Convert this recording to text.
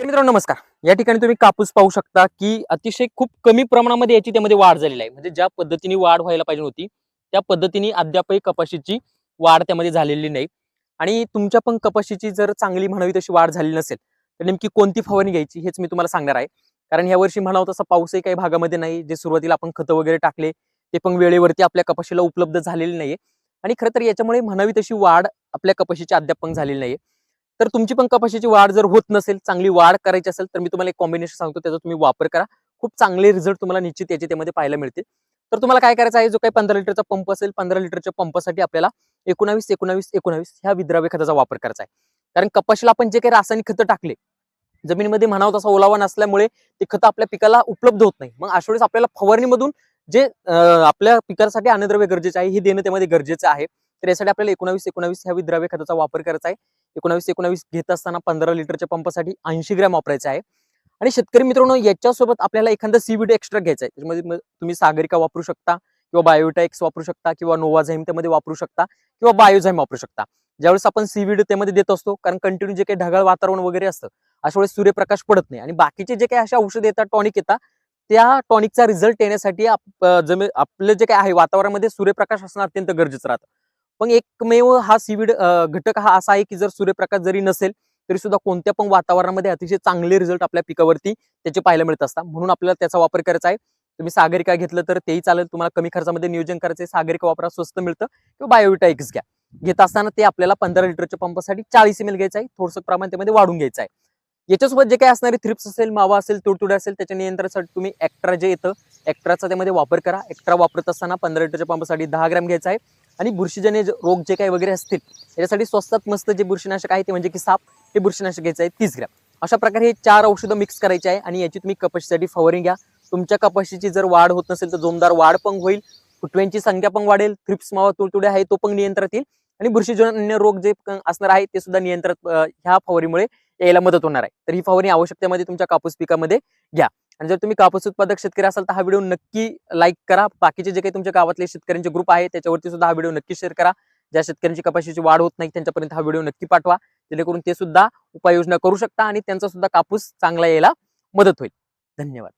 मित्रांनो नमस्कार. या ठिकाणी तुम्ही कापूस पाहू शकता की अतिशय खूप कमी प्रमाणामध्ये याची त्यामध्ये वाढ झालेली आहे. म्हणजे ज्या पद्धतीने वाढ व्हायला पाहिजे होती त्या पद्धतीने अद्यापही कपाशीची वाढ त्यामध्ये झालेली नाही. आणि तुमच्या पण कपाशीची जर चांगली म्हणावी तशी वाढ झाली नसेल तर नेमकी कोणती फवारणी घ्यायची हेच मी तुम्हाला सांगणार आहे. कारण या वर्षी म्हणावं तसा पाऊसही काही भागामध्ये नाही. जे सुरुवातीला आपण खतं वगैरे टाकले ते पण वेळेवरती आपल्या कपाशीला उपलब्ध झालेली नाहीये. आणि खरं तर याच्यामुळे म्हणावी तशी वाढ आपल्या कपाशीची अद्याप पण झालेली नाहीये. तर तुमची पण कपाशीची वाढ जर होत नसेल चांगली वाढ करायची असेल तर मी तुम्हाला एक कॉम्बिनेशन सांगतो त्याचा तुम्ही वापर करा. खूप चांगले रिझल्ट तुम्हाला निश्चित याचे त्यामध्ये पाहायला मिळतील. तर तुम्हाला काय करायचं आहे जो काही पंधरा लिटरचा पंप असेल पंधरा लिटरच्या पंपासाठी आपल्याला एकोणावीस एकोणावीस एकोणावीस ह्या विद्राव्य खताचा वापर करायचा आहे. कारण कपाशीला आपण जे काही रासायनिक खतं टाकले जमिनीमध्ये म्हणावं तसा ओलावा नसल्यामुळे ते खतं आपल्या पिकाला उपलब्ध होत नाही. मग अशा वेळेस आपल्याला फवारणीमधून जे आपल्या पिकासाठी अन्नद्रव्य गरजेचे आहे हे देणं त्यामध्ये गरजेचं आहे. तर यासाठी आपल्याला एकोणावीस एकोणावीस ह्या विद्राव्य खताचा वापर करायचा आहे. एकोणावीस एकोणावीस घेत असताना पंधरा लिटरच्या पंपासाठी ऐंशी ग्रॅम वापरायचं आहे. आणि शेतकरी मित्रांनो याच्यासोबत आपल्याला एखादा सीबीडी एक्स्ट्रा घ्यायचा आहे. त्याच्यामध्ये तुम्ही सागरिका वापरू शकता किंवा बायोटेक्स वापरू शकता किंवा नोवाझाईम त्यामध्ये वापरू शकता किंवा बायोझाईम वापरू शकता. ज्यावेळेस आपण सीबीडी त्यामध्ये देत असतो कारण कंटिन्यू जे काही ढगाळ वातावरण वगैरे असतं अशा वेळेस सूर्यप्रकाश पडत नाही. आणि बाकीचे जे काही अशा औषध येतात टॉनिक येतात त्या टॉनिकचा रिझल्ट येण्यासाठी आप- अं, आपलं जे काही आहे वातावरणामध्ये सूर्यप्रकाश असणं अत्यंत गरजेचं राहतं. पण एकमेव हा सीविड घटक हा असा आहे की जर सूर्यप्रकाश जरी नसेल तरी सुद्धा कोणत्या पण वातावरणामध्ये अतिशय चांगले रिझल्ट आपल्या पिकावरती त्याचे पाहायला मिळत असतात. म्हणून आपल्याला त्याचा वापर करायचा आहे. तुम्ही सागरिका घेतलं तर तेही चालेल. तुम्हाला कमी खर्चामध्ये नियोजन करायचं आहे. सागरिका वापरा स्वस्त मिळतं किंवा बायोविटाईक्स घ्या. घेत असताना ते आपल्याला पंधरा लिटरच्या पंपासाठी चाळीस एम एल घ्यायचं आहे. थोडंसं प्रमाण त्यामध्ये वाढून घ्यायचं आहे. याच्यासोबत जे काही असणारे थ्रिप्स असेल मावा असेल तुडतुडे असेल त्याच्या नियंत्रणासाठी तुम्ही ॲक्ट्रा जे येतं ॲक्ट्राचा त्यामध्ये वापर करा. एक्ट्रा वापरत असताना पंधरा लिटरच्या पंपासाठी दहा ग्रॅम घ्यायचा आहे. आणि बुरशीजन्य रोग जे काही वगैरे असतील याच्यासाठी स्वस्तात मस्त जे बुरशीनाशक आहे ते म्हणजे की साप हे बुरशीनाशक घ्यायचं आहे तीस ग्रॅम. अशा प्रकारे हे चार औषधं मिक्स करायचे आहे आणि याची तुम्ही कपाशीसाठी फवारणी घ्या. तुमच्या कपाशीची जर वाढ होत नसेल तर जोमदार वाढ पण होईल फुटव्यांची संख्या पण वाढेल थ्रिप्स मावा तुळतुडे आहे तो पण नियंत्रणात येईल आणि बुरशीजन्य रोग जे असणार आहे ते सुद्धा नियंत्रणात ह्या फवारीमुळे यायला मदत होणार आहे. तर ही फवारणी आवश्यकतेमध्ये तुमच्या कापूस पिकामध्ये घ्या. आणि जर तुम्ही कापूस उत्पादक शेतकरी असाल तर हा व्हिडिओ नक्की लाईक करा. बाकीचे जे काही तुमच्या गावातले शेतकऱ्यांचे ग्रुप आहे त्याच्यावरती सुद्धा हा व्हिडिओ नक्की शेअर करा. ज्या शेतकऱ्यांची कपाशीची वाढ होत नाही त्यांच्यापर्यंत हा व्हिडिओ नक्की पाठवा. जेणेकरून ते सुद्धा उपाययोजना करू शकता आणि त्यांचा सुद्धा कापूस चांगला यायला मदत होईल. धन्यवाद.